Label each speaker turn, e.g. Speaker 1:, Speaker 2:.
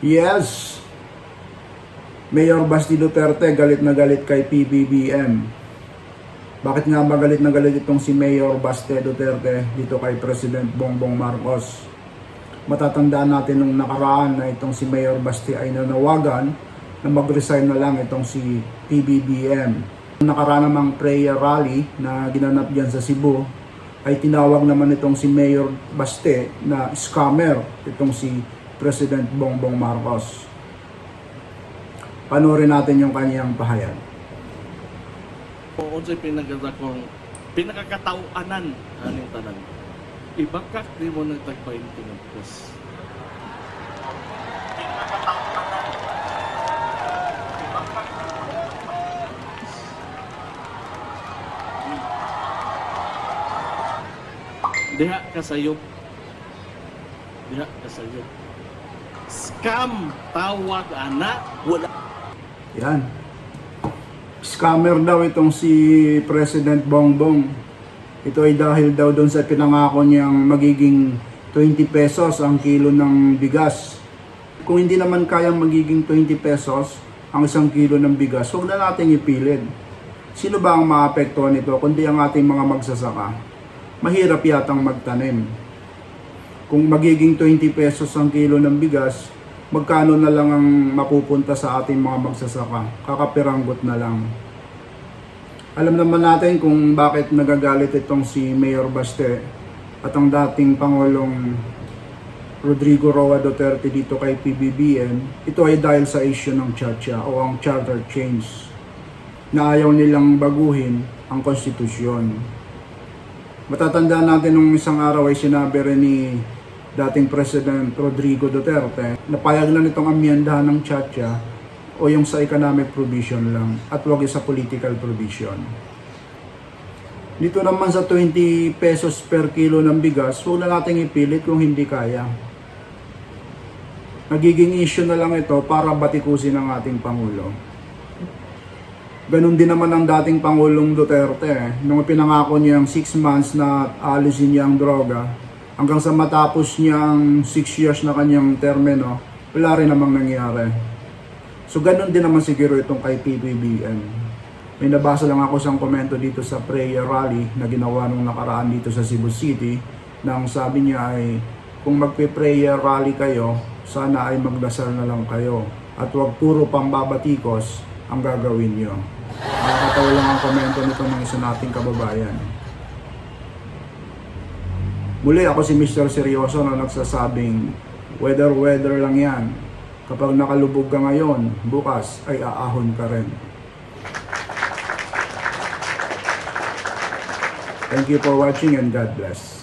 Speaker 1: Yes! Mayor Basti Duterte galit na galit kay PBBM. Bakit nga magalit na galit itong si Mayor Basti Duterte dito kay President Bongbong Marcos? Matatandaan natin nung nakaraan na itong si Mayor Basti ay nanawagan na mag-resign na lang itong si PBBM. Nakaraan namang prayer rally na ginanap dyan sa Cebu ay tinawag naman itong si Mayor Baste na scammer itong si President Bongbong Marcos. Panoorin natin yung kanyang pahayag.
Speaker 2: Oo sa pinaganda kong pinakakatauanan aning tanan. Ibakak di mo nagtagpain tinagpos. Diha kasayop. Diha kasayop. Scam tawag ana wala
Speaker 1: Yan. Scammer daw itong si President Bongbong. Ito ay dahil daw doon sa pinangako niyang magiging 20 pesos ang kilo ng bigas. Kung hindi naman kayang magiging 20 pesos ang isang kilo ng bigas, huwag na nating ipilit. Sino ba ang maapektuhan nito kundi ang ating mga magsasaka? Mahirap yatang magtanim. Kung magiging 20 pesos ang kilo ng bigas, magkano na lang ang mapupunta sa ating mga magsasaka? Kakapiranggot na lang. Alam naman natin kung bakit nagagalit itong si Mayor Baste at ang dating Pangulong Rodrigo Roa Duterte dito kay PBBM. Ito ay dahil sa issue ng Chacha o ang charter change na ayaw nilang baguhin ang konstitusyon. Matatandaan natin nung isang araw ay sinabi rin ni dating President Rodrigo Duterte na payag na nitong amyendahan ng Chacha o yung sa economic provision lang at wag sa political provision. Dito naman sa 20 pesos per kilo ng bigas, huwag na nating ipilit kung hindi kaya. Nagiging issue na lang ito para batikusin ang ating Pangulo. Ganon din naman ang dating Pangulong Duterte. Nung pinangako niya ang 6 months na alisin niya ang droga, hanggang sa matapos niya ang 6 years na kanyang termino, wala rin namang nangyari. So ganon din naman siguro itong kay PBBM. May nabasa lang ako isang komento dito sa prayer rally na ginawa nung nakaraan dito sa Cebu City nang sabi niya ay kung magpe-prayer rally kayo, sana ay magdasal na lang kayo at huwag puro pambabatikos ang gagawin niyo. Nakakatawa lang ang komento nito ng isa nating kababayan. Muli ako si Mr. Seryoso na nagsasabing weather-weather lang yan. Kapag nakalubog ka ngayon, bukas ay aahon ka rin. Thank you for watching and God bless.